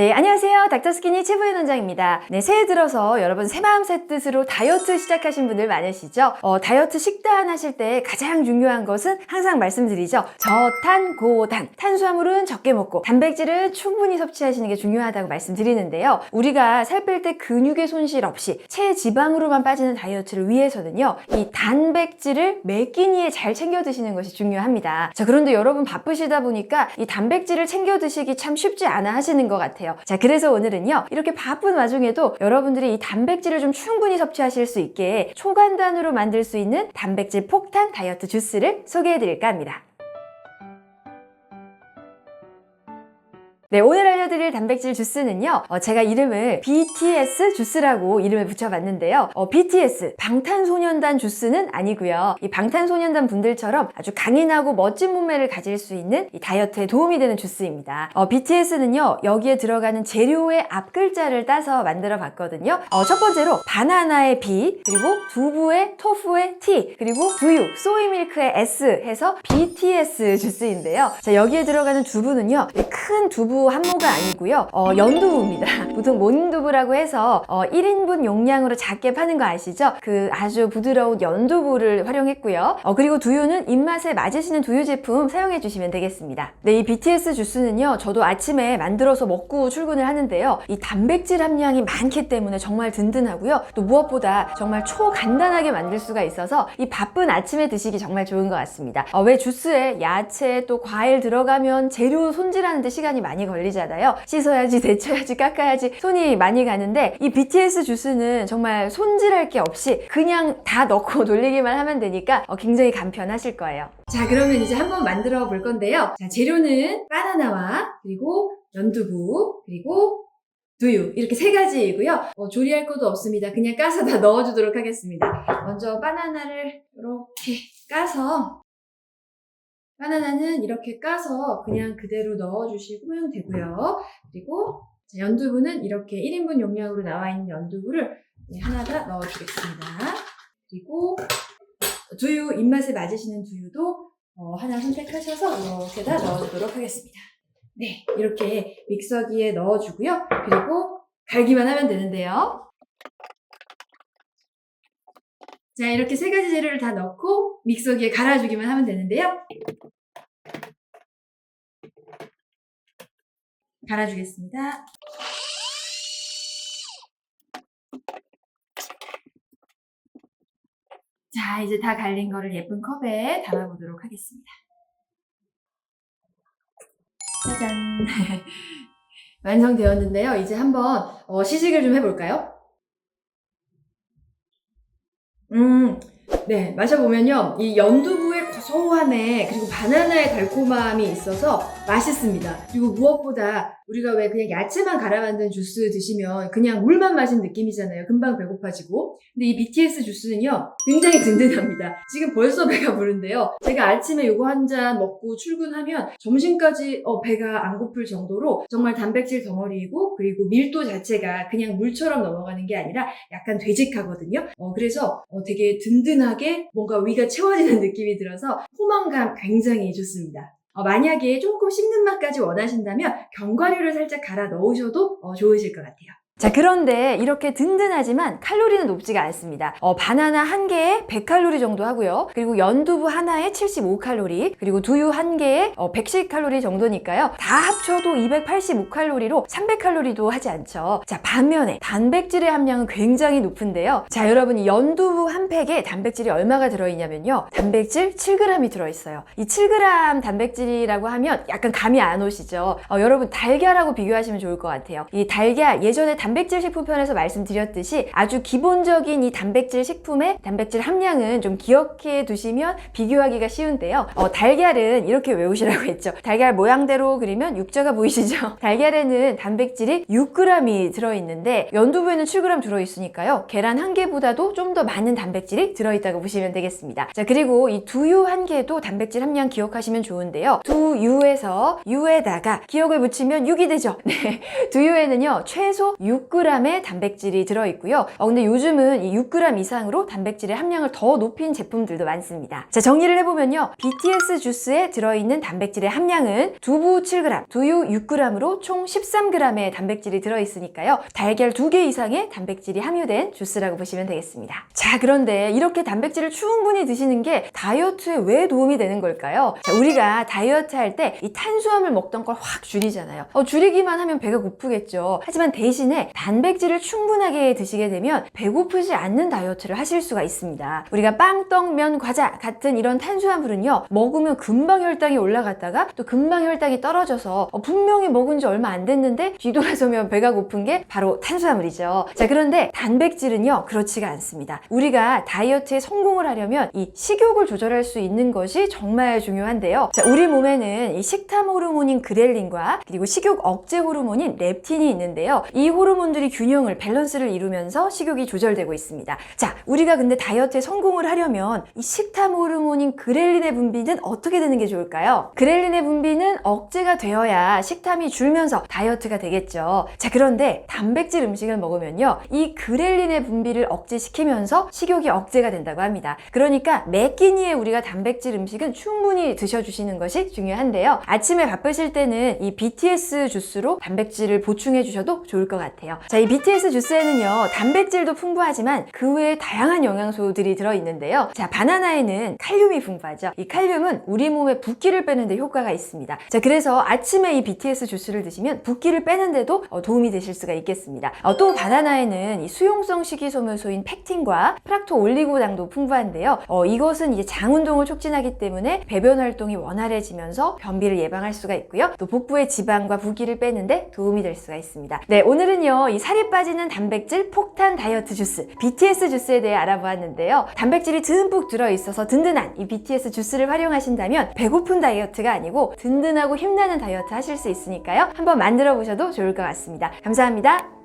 네, 안녕하세요. 닥터스키니 최부연 원장입니다. 네, 새해 들어서 여러분 새마음 새 뜻으로 다이어트 시작하신 분들 많으시죠? 어, 다이어트 식단 하실 때 가장 중요한 것은 항상 말씀드리죠. 저탄, 고단. 탄수화물은 적게 먹고 단백질은 충분히 섭취하시는 게 중요하다고 말씀드리는데요. 우리가 살 뺄 때 근육의 손실 없이 체지방으로만 빠지는 다이어트를 위해서는요. 이 단백질을 매 끼니에 잘 챙겨 드시는 것이 중요합니다. 자, 그런데 여러분 바쁘시다 보니까 이 단백질을 챙겨 드시기 참 쉽지 않아 하시는 것 같아요. 자, 그래서 오늘은요. 이렇게 바쁜 와중에도 여러분들이 이 단백질을 좀 충분히 섭취하실 수 있게 초간단으로 만들 수 있는 단백질 폭탄 다이어트 주스를 소개해 드릴까 합니다. 네, 오늘 알려 드릴 단백질 주스는요, 어, 제가 이름을 BTS 주스라고 이름을 붙여봤는데요. 어, BTS, 방탄소년단 주스는 아니고요. 이 방탄소년단 분들처럼 아주 강인하고 멋진 몸매를 가질 수 있는 이 다이어트에 도움이 되는 주스입니다. 어, BTS는요, 여기에 들어가는 재료의 앞글자를 따서 만들어 봤거든요. 어, 첫 번째로 바나나의 B, 그리고 두부의 토푸의 T, 그리고 두유, 소이밀크의 S 해서 BTS 주스인데요. 자, 여기에 들어가는 두부는요, 이큰 두부 한 모가 아니고요. 어, 연두부입니다. 보통 모닝두부라고 해서 어, 1인분 용량으로 작게 파는 거 아시죠? 그 아주 부드러운 연두부를 활용했고요. 어, 그리고 두유는 입맛에 맞으시는 두유 제품 사용해 주시면 되겠습니다. 네, 이 BTS 주스는요. 저도 아침에 만들어서 먹고 출근을 하는데요. 이 단백질 함량이 많기 때문에 정말 든든하고요. 또 무엇보다 정말 초간단하게 만들 수가 있어서 이 바쁜 아침에 드시기 정말 좋은 것 같습니다. 어, 왜 주스에 야채 또 과일 들어가면 재료 손질하는데 시간이 많이 걸리잖아요. 씻어야지, 데쳐야지, 깎아야지 손이 많이 가는데 이 BTS 주스는 정말 손질할 게 없이 그냥 다 넣고 돌리기만 하면 되니까 어, 굉장히 간편하실 거예요. 자, 그러면 이제 한번 만들어 볼 건데요. 자, 재료는 바나나와 그리고 연두부 그리고 두유 이렇게 세 가지이고요. 어, 조리할 것도 없습니다. 그냥 까서 다 넣어주도록 하겠습니다. 먼저 바나나를 이렇게 까서 바나나는 이렇게 까서 그냥 그대로 넣어주시면 되고요. 그리고 자, 연두부는 이렇게 1인분 용량으로 나와 있는 연두부를 네, 하나 다 넣어주겠습니다. 그리고 두유 입맛에 맞으시는 두유도 어, 하나 선택하셔서 이렇게 다 넣어주도록 하겠습니다. 네, 이렇게 믹서기에 넣어주고요. 그리고 갈기만 하면 되는데요. 자, 이렇게 세 가지 재료를 다 넣고 믹서기에 갈아주기만 하면 되는데요. 갈아주겠습니다. 자, 이제 다 갈린 거를 예쁜 컵에 담아보도록 하겠습니다. 짜잔. 완성되었는데요. 이제 한번 어, 시식을 좀 해볼까요? 음, 네, 마셔보면요. 이 연두부의 고 소함에 그리고 바나나의 달콤함이 있어서 맛있습니다. 그리고 무엇보다 우리가 왜 그냥 야채만 갈아 만든 주스 드시면 그냥 물만 마신 느낌이잖아요. 금방 배고파지고. 근데 이 BTS 주스는요, 굉장히 든든합니다. 지금 벌써 배가 부른데요. 제가 아침에 요거 한 잔 먹고 출근하면 점심까지 어, 배가 안 고플 정도로 정말 단백질 덩어리이고 그리고 밀도 자체가 그냥 물처럼 넘어가는 게 아니라 약간 되직하거든요. 어, 그래서 어, 되게 든든하게 뭔가 위가 채워지는 느낌이 들어서 포만감 굉장히 좋습니다. 어, 만약에 조금 씹는 맛까지 원하신다면 견과류를 살짝 갈아 넣으셔도 어, 좋으실 것 같아요. 자, 그런데 이렇게 든든하지만 칼로리는 높지가 않습니다. 어, 바나나 한 개에 100칼로리 정도 하고요. 그리고 연두부 하나에 75칼로리, 그리고 두유 한 개에 어, 110칼로리 정도니까요. 다 합쳐도 285칼로리로 300칼로리도 하지 않죠. 자, 반면에 단백질의 함량은 굉장히 높은데요. 자, 여러분 이 연두부 한 팩에 단백질이 얼마가 들어있냐면요. 단백질 7g이 들어있어요. 이 7g 단백질이라고 하면 약간 감이 안 오시죠? 어, 여러분 달걀하고 비교하시면 좋을 것 같아요. 이 달걀 예전에 단 백질 식품 편에서 말씀드렸듯이 아주 기본적인 이 단백질 식품의 단백질 함량은 좀 기억해 두시면 비교하기가 쉬운데요. 어, 달걀은 이렇게 외우시라고 했죠. 달걀 모양대로 그리면 육자가 보이시죠? 달걀에는 단백질이 6g이 들어있는데 연두부에는 7g 들어있으니까요. 계란 한 개보다도 좀 더 많은 단백질이 들어있다고 보시면 되겠습니다. 자 그리고 이 두유 한 개도 단백질 함량 기억하시면 좋은데요. 두유에서 유에다가 기억을 붙이면 6이 되죠. 네. 두유에는요 최소 6g의 단백질이 들어있고요. 어, 근데 요즘은 이 6g 이상으로 단백질의 함량을 더 높인 제품들도 많습니다. 자, 정리를 해보면요. BTS 주스에 들어있는 단백질의 함량은 두부 7g, 두유 6g으로 총 13g의 단백질이 들어있으니까요. 달걀 2개 이상의 단백질이 함유된 주스라고 보시면 되겠습니다. 자, 그런데 이렇게 단백질을 충분히 드시는 게 다이어트에 왜 도움이 되는 걸까요? 자, 우리가 다이어트 할 때 이 탄수화물 먹던 걸 확 줄이잖아요. 어, 줄이기만 하면 배가 고프겠죠. 하지만 대신에 단백질을 충분하게 드시게 되면 배고프지 않는 다이어트를 하실 수가 있습니다. 우리가 빵, 떡, 면, 과자 같은 이런 탄수화물은요, 먹으면 금방 혈당이 올라갔다가 또 금방 혈당이 떨어져서 어, 분명히 먹은 지 얼마 안 됐는데 뒤돌아서면 배가 고픈 게 바로 탄수화물이죠. 자, 그런데 단백질은요, 그렇지가 않습니다. 우리가 다이어트에 성공을 하려면 이 식욕을 조절할 수 있는 것이 정말 중요한데요. 자, 우리 몸에는 이 식탐 호르몬인 그렐린과 그리고 식욕 억제 호르몬인 렙틴이 있는데요. 이 호르몬 들이 균형을 밸런스를 이루면서 식욕이 조절되고 있습니다. 자, 우리가 근데 다이어트에 성공을 하려면 이 식탐 호르몬인 그렐린의 분비는 어떻게 되는 게 좋을까요? 그렐린의 분비는 억제가 되어야 식탐이 줄면서 다이어트가 되겠죠. 자, 그런데 단백질 음식을 먹으면요. 이 그렐린의 분비를 억제시키면서 식욕이 억제가 된다고 합니다. 그러니까 매 끼니에 우리가 단백질 음식은 충분히 드셔주시는 것이 중요한데요. 아침에 바쁘실 때는 이 BTS 주스로 단백질을 보충해 주셔도 좋을 것 같아요. 자, 이 BTS 주스에는요, 단백질도 풍부하지만 그 외에 다양한 영양소들이 들어있는데요. 자, 바나나에는 칼륨이 풍부하죠. 이 칼륨은 우리 몸에 붓기를 빼는데 효과가 있습니다. 자, 그래서 아침에 이 BTS 주스를 드시면 붓기를 빼는데도 어, 도움이 되실 수가 있겠습니다. 어, 또 바나나에는 이 수용성 식이소멸소인 팩틴과 프락토 올리고당도 풍부한데요. 어, 이것은 이제 장 운동을 촉진하기 때문에 배변 활동이 원활해지면서 변비를 예방할 수가 있고요. 또 복부의 지방과 부기를 빼는데 도움이 될 수가 있습니다. 네, 오늘은 요. 이 살이 빠지는 단백질 폭탄 다이어트 주스 BTS 주스에 대해 알아보았는데요. 단백질이 듬뿍 들어 있어서 든든한 이 BTS 주스를 활용하신다면 배고픈 다이어트가 아니고 든든하고 힘나는 다이어트 하실 수 있으니까요. 한번 만들어 보셔도 좋을 것 같습니다. 감사합니다.